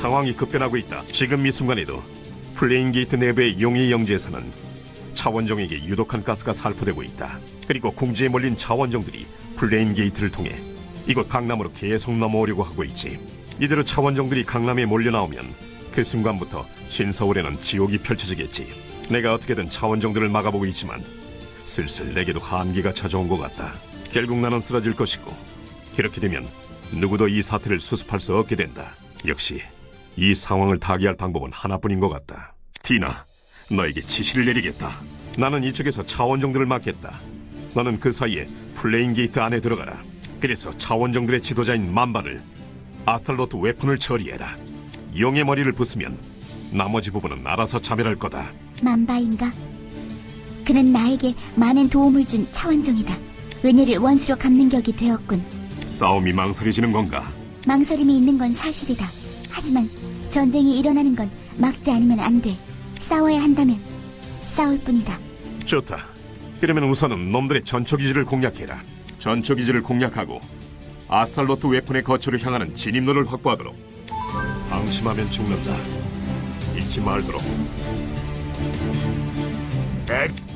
상황이 급변하고 있다. 지금 이 순간에도 플레인 게이트 내부의 용의 영지에서는 차원종에게 유독한 가스가 살포되고 있다. 그리고 궁지에 몰린 차원종들이 플레인 게이트를 통해 이곳 강남으로 계속 넘어오려고 하고 있지. 이대로 차원종들이 강남에 몰려 나오면 그 순간부터 신서울에는 지옥이 펼쳐지겠지. 내가 어떻게든 차원종들을 막아보고 있지만 슬슬 내게도 한계가 찾아온 것 같다. 결국 나는 쓰러질 것이고 이렇게 되면 누구도 이 사태를 수습할 수 없게 된다. 역시 이 상황을 타개할 방법은 하나뿐인 것 같다. 티나, 너에게 지시를 내리겠다. 나는 이쪽에서 차원종들을 막겠다. 너는 그 사이에 플레인 게이트 안에 들어가라. 그래서 차원종들의 지도자인 만바를 아스탈로트 웨폰을 처리해라. 용의 머리를 부수면 나머지 부분은 알아서 자멸할 거다. 만바인가? 그는 나에게 많은 도움을 준 차원종이다. 은혜를 원수로 갚는 격이 되었군. 싸움이 망설여지는 건가? 망설임이 있는 건 사실이다. 하지만 전쟁이 일어나는 건 막지 않으면 안 돼. 싸워야 한다면 싸울 뿐이다. 좋다. 그러면 우선은 놈들의 전초 기지를 공략해라. 전초 기지를 공략하고 아스탈로트 웨폰의 거처를 향하는 진입로를 확보하도록. 방심하면 죽는다. 잊지 말도록. 엑!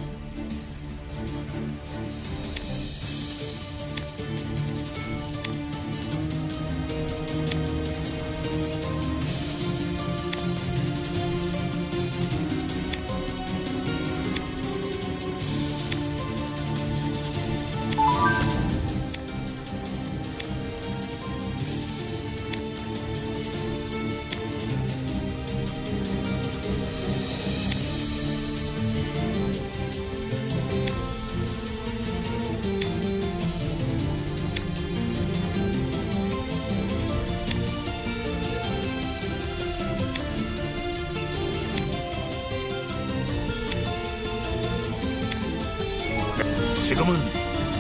지금은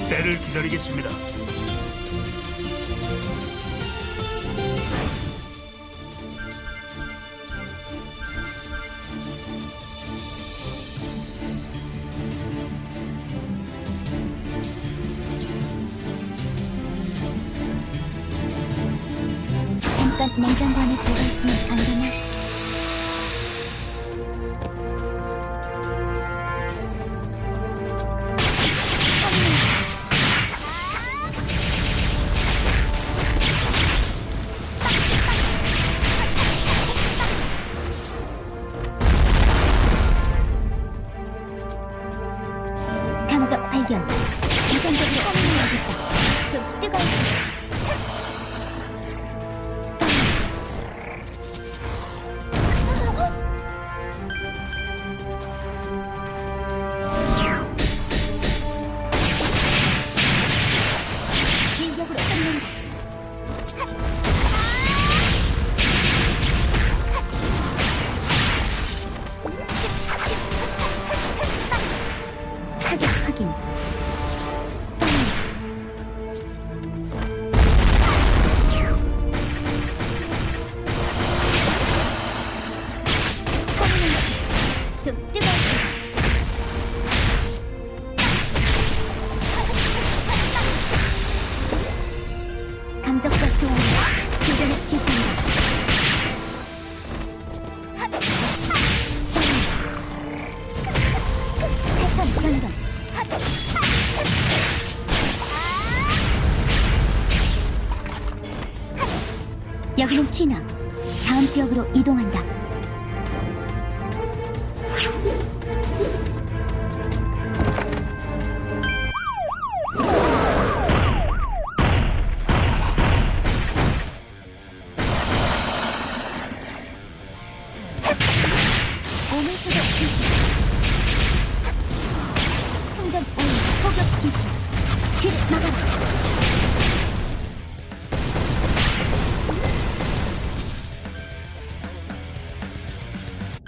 때를 기다리겠습니다. 냉장고 안에 들어가 있으면 안 되나?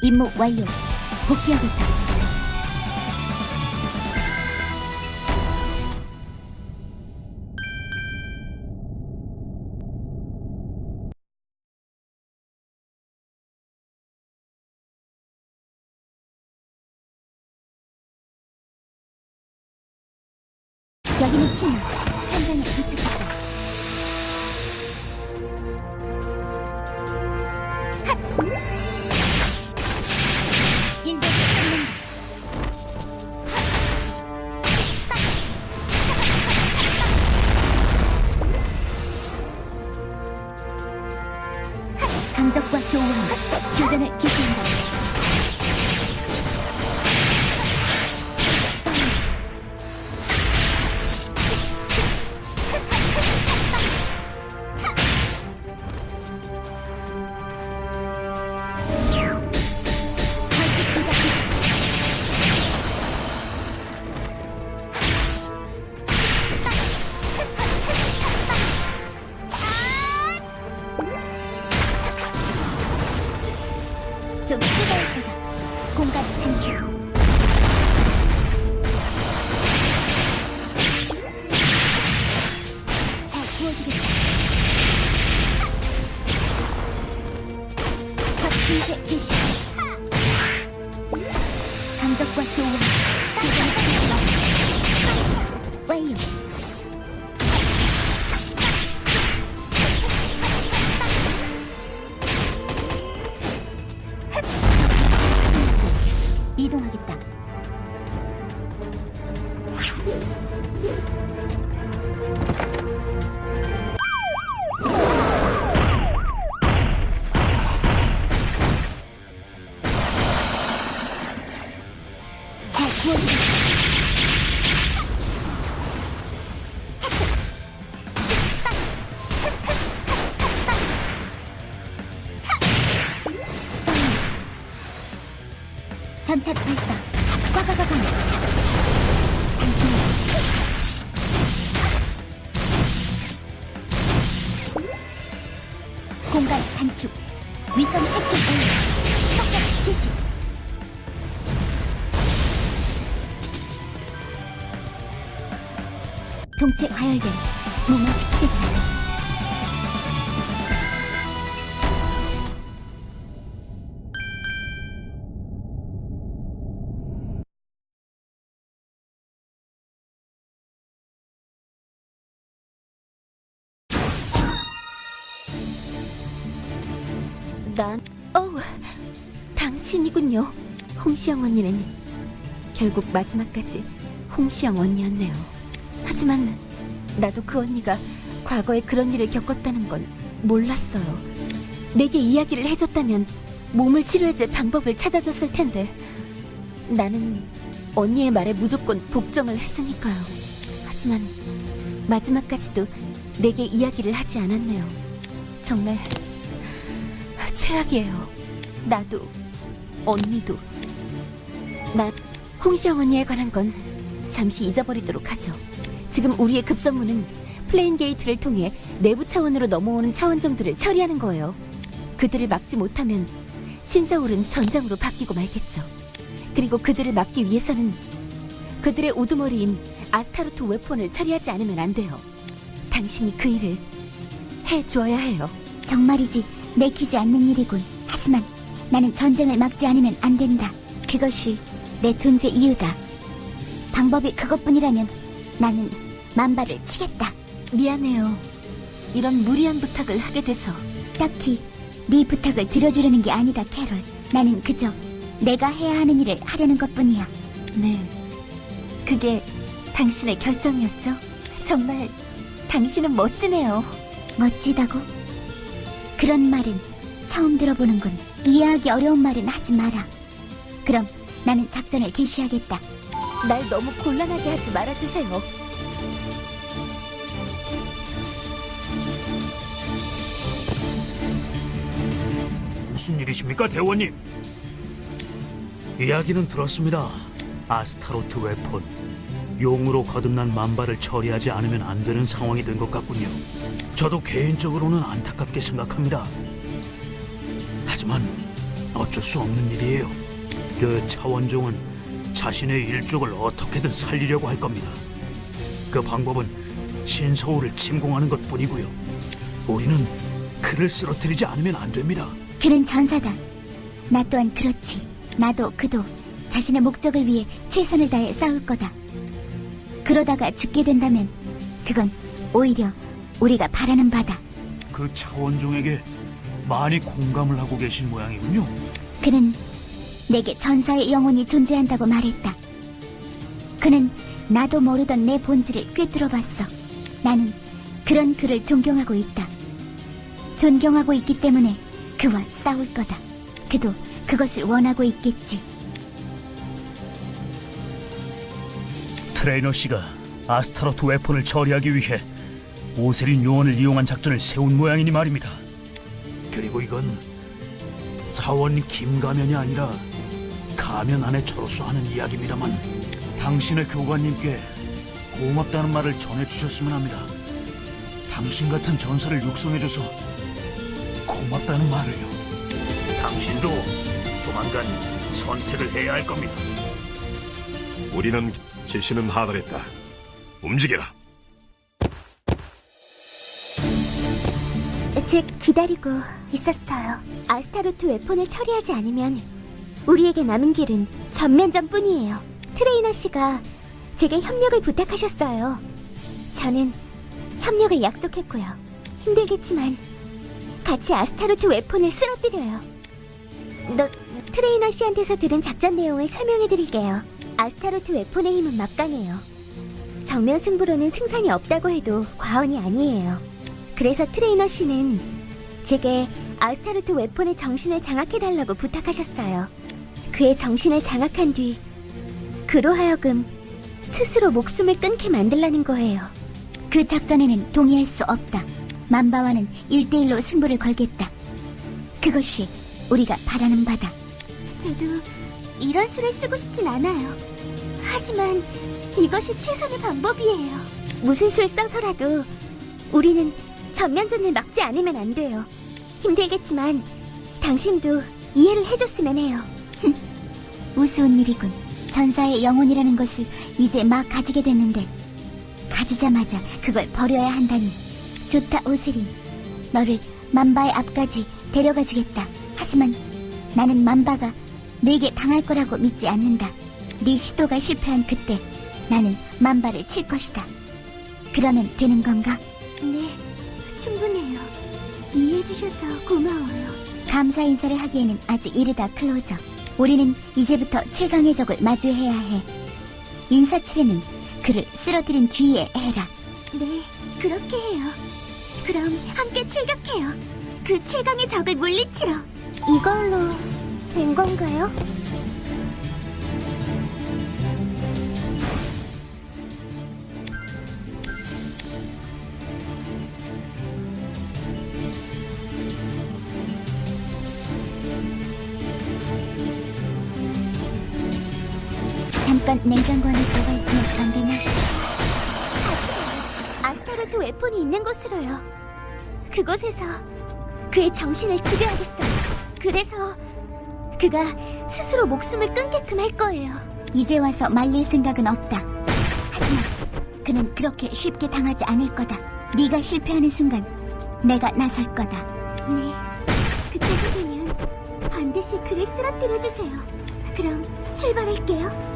임무 완료. 복귀하겠다 전탄 발사. 꽉꽉꽉꽉. 당신. 공간 단축. 위성 해킹 올려. 폭격 개시. 동체 과열된 무마시키겠다. 난, 어우, 당신이군요. 홍시영 언니는 결국 마지막까지 홍시영 언니였네요. 하지만 나도 그 언니가 과거에 그런 일을 겪었다는 건 몰랐어요. 내게 이야기를 해줬다면 몸을 치료해줄 방법을 찾아줬을 텐데 나는 언니의 말에 무조건 복종을 했으니까요. 하지만 마지막까지도 내게 이야기를 하지 않았네요. 정말 최악이에요. 나도 언니도 나 홍시영 언니에 관한 건 잠시 잊어버리도록 하죠. 지금 우리의 급선무는 플레인 게이트를 통해 내부 차원으로 넘어오는 차원정들을 처리하는 거예요. 그들을 막지 못하면 신서울은 전장으로 바뀌고 말겠죠. 그리고 그들을 막기 위해서는 그들의 우두머리인 아스타로트 웨폰을 처리하지 않으면 안 돼요. 당신이 그 일을 해 주어야 해요. 정말이지 내키지 않는 일이군. 하지만 나는 전쟁을 막지 않으면 안 된다. 그것이 내 존재 이유다. 방법이 그것뿐이라면 나는 만발을 치겠다. 미안해요. 이런 무리한 부탁을 하게 돼서 딱히 네 부탁을 들어주려는 게 아니다, 캐롤. 나는 그저 내가 해야 하는 일을 하려는 것뿐이야. 네. 그게 당신의 결정이었죠? 정말 당신은 멋지네요. 멋지다고? 그런 말은 처음 들어보는군. 이해하기 어려운 말은 하지 마라. 그럼 나는 작전을 개시하겠다. 날 너무 곤란하게 하지 말아주세요. 무슨 일이십니까, 대원님? 이야기는 들었습니다. 아스타로트 웨폰. 용으로 거듭난 만발을 처리하지 않으면 안 되는 상황이 된 것 같군요. 저도 개인적으로는 안타깝게 생각합니다. 하지만 어쩔 수 없는 일이에요. 그 차원종은 자신의 일족을 어떻게든 살리려고 할 겁니다. 그 방법은 신서울을 침공하는 것 뿐이고요. 우리는 그를 쓰러뜨리지 않으면 안 됩니다. 그는 전사다. 나 또한 그렇지. 나도 그도 자신의 목적을 위해 최선을 다해 싸울 거다. 그러다가 죽게 된다면 그건 오히려 우리가 바라는 바다. 그 차원종에게 많이 공감을 하고 계신 모양이군요. 그는 내게 전사의 영혼이 존재한다고 말했다. 그는 나도 모르던 내 본질을 꿰뚫어 봤어. 나는 그런 그를 존경하고 있다. 존경하고 있기 때문에 그와 싸울 거다. 그도 그것을 원하고 있겠지. 트레이너 씨가 아스타로트 웨폰을 처리하기 위해 오세린 요원을 이용한 작전을 세운 모양이니 말입니다. 그리고 이건 사원 김가면이 아니라 가면 안에 저로서 하는 이야기입니다만 당신의 교관님께 고맙다는 말을 전해주셨으면 합니다. 당신 같은 전사를 육성해줘서 고맙다는 말을요. 당신도 조만간 선택을 해야 할 겁니다. 우리는 지시는 하달했다. 움직여라. 제 기다리고 있었어요. 아스타로트 웨폰을 처리하지 않으면 우리에게 남은 길은 전면전뿐이에요. 트레이너 씨가 제게 협력을 부탁하셨어요. 저는 협력을 약속했고요. 힘들겠지만 같이 아스타로트 웨폰을 쓰러뜨려요. 너 트레이너 씨한테서 들은 작전 내용을 설명해 드릴게요. 아스타로트 웨폰의 힘은 막강해요. 정면 승부로는 승산이 없다고 해도 과언이 아니에요. 그래서 트레이너 씨는 제게 아스타르트 웨폰의 정신을 장악해달라고 부탁하셨어요. 그의 정신을 장악한 뒤 그로 하여금 스스로 목숨을 끊게 만들라는 거예요. 그 작전에는 동의할 수 없다. 만바와는 1대1로 승부를 걸겠다. 그것이 우리가 바라는 바다. 저도 이런 수를 쓰고 싶진 않아요. 하지만 이것이 최선의 방법이에요. 무슨 수를 써서라도 우리는 전면전을 막지 않으면 안 돼요. 힘들겠지만 당신도 이해를 해줬으면 해요. 우스운 일이군. 전사의 영혼이라는 것을 이제 막 가지게 됐는데 가지자마자 그걸 버려야 한다니. 좋다 오스린. 너를 만바의 앞까지 데려가 주겠다. 하지만 나는 만바가 내게 당할 거라고 믿지 않는다. 네 시도가 실패한 그때 나는 만바를 칠 것이다. 그러면 되는 건가? 네, 충분해요. 이해해주셔서 고마워요. 감사 인사를 하기에는 아직 이르다 클로저. 우리는 이제부터 최강의 적을 마주해야 해. 인사치레는 그를 쓰러뜨린 뒤에 해라. 네, 그렇게 해요. 그럼 함께 출격해요. 그 최강의 적을 물리치러. 이걸로 된 건가요? 잠깐 냉장고 안에 들어가 있으면 안 되나? 하지만 아스타로트 웨폰이 있는 곳으로요. 그곳에서 그의 정신을 지배하겠어요. 그래서 그가 스스로 목숨을 끊게끔 할 거예요. 이제 와서 말릴 생각은 없다. 하지만 그는 그렇게 쉽게 당하지 않을 거다. 네가 실패하는 순간 내가 나설 거다. 네, 그때가 되면 반드시 그를 쓰러뜨려 주세요. 그럼 출발할게요.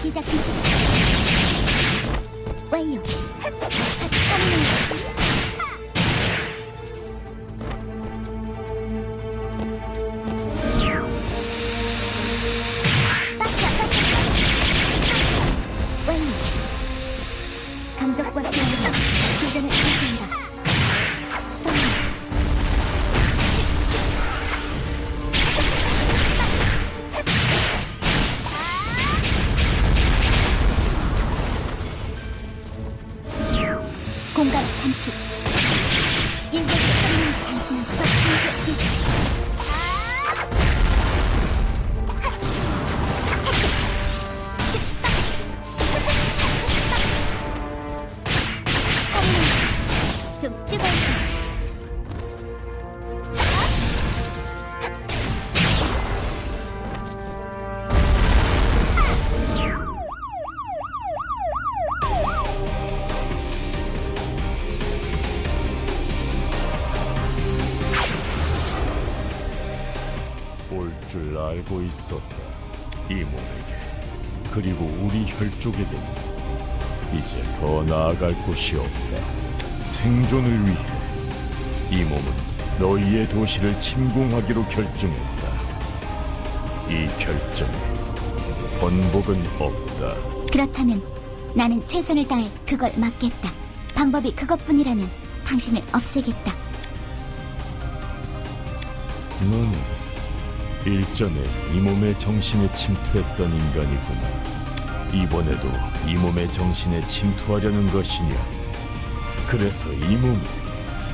제작 개시. 완료. 완료. 공간 단축. 일곱 명 단순 적 분쇄 지시. 올 줄 알고 있었다. 이 몸에게 그리고 우리 혈족에게 이제 더 나아갈 곳이 없다. 생존을 위해 이 몸은 너희의 도시를 침공하기로 결정했다. 이 결정에 번복은 없다. 그렇다면 나는 최선을 다해 그걸 막겠다. 방법이 그것뿐이라면 당신을 없애겠다. 너는 일전에 이 몸의 정신에 침투했던 인간이구나. 이번에도 이 몸의 정신에 침투하려는 것이냐? 그래서 이 몸을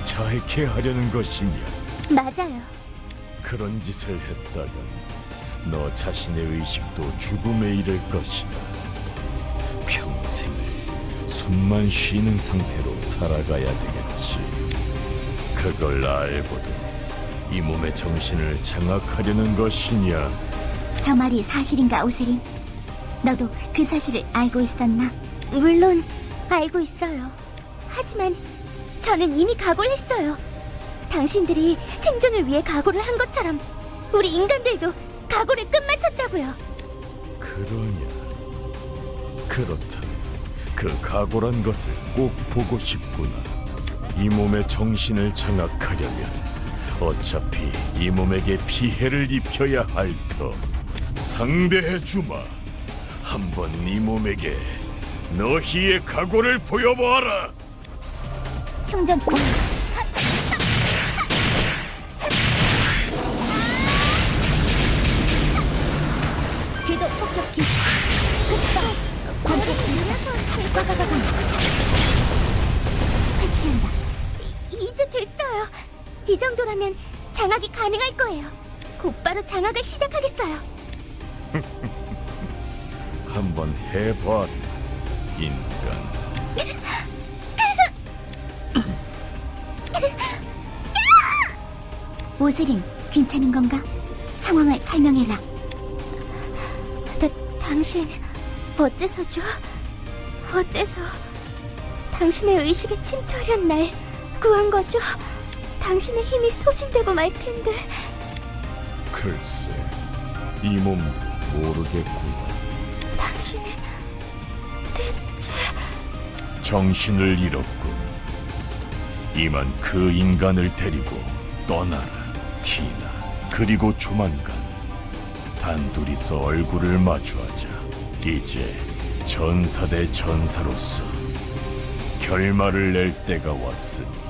자해케 하려는 것이냐? 맞아요. 그런 짓을 했다간 너 자신의 의식도 죽음에 이를 것이다. 평생을 숨만 쉬는 상태로 살아가야 되겠지. 그걸 알고도 이 몸의 정신을 장악하려는 것이냐? 저 말이 사실인가, 오세린? 너도 그 사실을 알고 있었나? 물론 알고 있어요. 하지만 저는 이미 각오를 했어요. 당신들이 생존을 위해 각오를 한 것처럼 우리 인간들도 각오를 끝마쳤다고요. 그러냐? 그렇다면 그 각오란 것을 꼭 보고 싶구나. 이 몸의 정신을 장악하려면 어차피 이 몸에게 피해를 입혀야 할 터. 상대해 주마. 한번 이 몸에게 너희의 각오를 보여보아라. 충전 완료. 궤도 폭격 기시. 급성. 관계 분석. 가가가가. 회피한다. 이제 됐어요. 이 정도라면 장악이 가능할 거예요. 곧바로 장악을 시작하겠어요. 한번 해봐. 인간. 오세린, 괜찮은 건가? 상황을 설명해라. 다, 당신 어째서죠? 어째서 당신의 의식에 침투하려는 날 구한 거죠? 당신의 힘이 소진되고 말 텐데 글쎄, 이 몸도 모르겠구나. 당신은 대체 정신을 잃었군. 이만 그 인간을 데리고 떠나라, 티나. 그리고 조만간 단둘이서 얼굴을 마주하자. 이제 전사 대 전사로서 결말을 낼 때가 왔으니.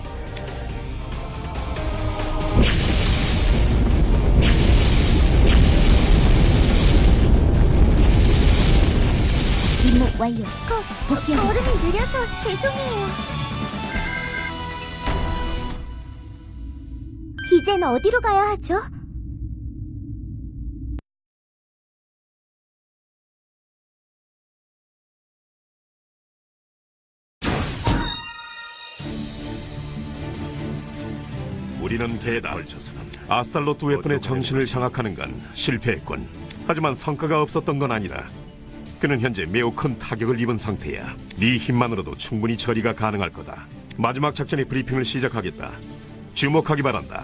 완료. 거, 복귀한다. 걸음이 느려서 죄송해요. 이젠 어디로 가야 하죠? 우리는 게다 아스탈로트 웨폰의 정신을 장악하는 건 실패했군. 하지만 성과가 없었던 건 아니다. 그는 현재 매우 큰 타격을 입은 상태야. 네 힘만으로도 충분히 처리가 가능할 거다. 마지막 작전의 브리핑을 시작하겠다. 주목하기 바란다.